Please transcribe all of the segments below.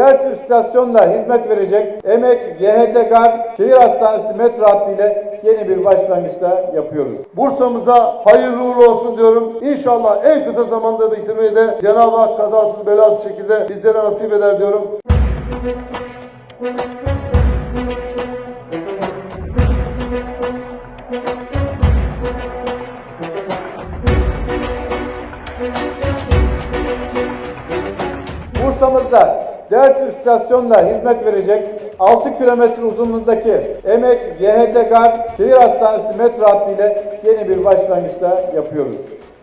Her istasyonla hizmet verecek Emek YHT Gar Şehir Hastanesi metro hattı ile yeni bir başlangıçta yapıyoruz. Bursa'mıza hayırlı uğurlu olsun diyorum. İnşallah en kısa zamanda bitirmeyi de Cenab-ı Hak kazasız belasız şekilde bizlere nasip eder diyorum. Bursa'mızda diğer tür istasyonla hizmet verecek 6 kilometre uzunluğundaki Emek YHT Gar Şehir Hastanesi metro hattı ile yeni bir başlangıçta yapıyoruz.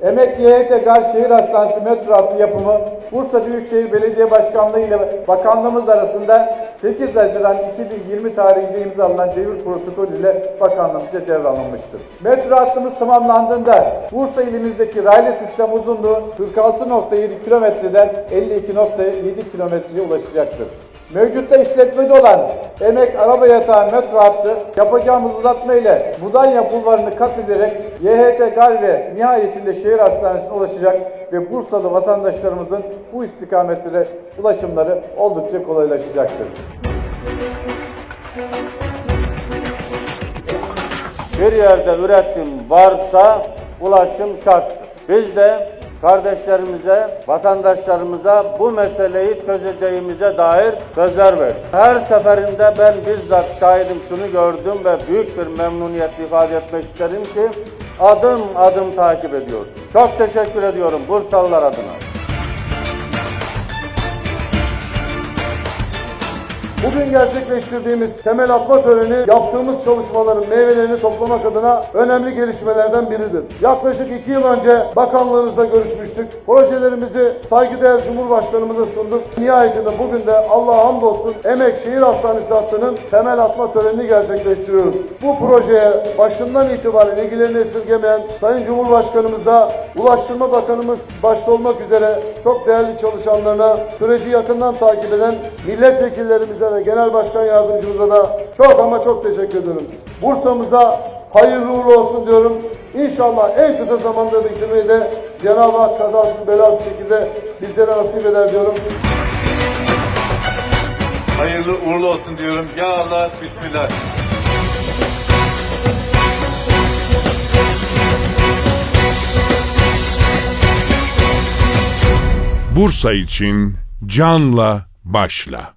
Emek YHT Gar Şehir Hastanesi metro hattı yapımı Bursa Büyükşehir Belediye Başkanlığı ile bakanlığımız arasında 8 Haziran 2020 tarihinde imzalanan devir protokolü ile bakanlığımızca devralınmıştır. Metro hattımız tamamlandığında Bursa ilimizdeki raylı sistem uzunluğu 46.7 kilometreden 52.7 kilometreye ulaşacaktır. Mevcutta işletmede olan Emek Araba Yatağı metro hattı yapacağımız uzatma ile Mudanya Bulvarı'nı kat ederek YHT Gal ve nihayetinde şehir hastanesine ulaşacak ve Bursalı vatandaşlarımızın bu istikametlere ulaşımları oldukça kolaylaşacaktır. Bir yerde üretim varsa ulaşım şarttır. Biz de kardeşlerimize, vatandaşlarımıza bu meseleyi çözeceğimize dair sözler verdik. Her seferinde ben bizzat şahidim şunu gördüm ve büyük bir memnuniyet ifade etmek isterim ki adım adım takip ediyoruz. Çok teşekkür ediyorum Bursalılar adına. Bugün gerçekleştirdiğimiz temel atma töreni yaptığımız çalışmaların meyvelerini toplamak adına önemli gelişmelerden biridir. Yaklaşık iki yıl önce bakanlığınızla görüşmüştük. Projelerimizi saygıdeğer Cumhurbaşkanımıza sunduk. Nihayetinde bugün de Allah'a hamdolsun Emek Şehir Hastanesi hattının temel atma törenini gerçekleştiriyoruz. Bu projeye başından itibaren ilgilerini esirgemeyen Sayın Cumhurbaşkanımıza, Ulaştırma Bakanımız başta olmak üzere çok değerli çalışanlarına, süreci yakından takip eden milletvekillerimize ve genel başkan yardımcımıza da çok ama çok teşekkür ederim. Bursa'mıza hayırlı uğurlu olsun diyorum. İnşallah en kısa zamanda bitirmeyi de Cenab-ı Hak kazasız belasız şekilde bizlere nasip eder diyorum. Hayırlı uğurlu olsun diyorum. Ya Allah, Bismillah. Bursa için canla başla.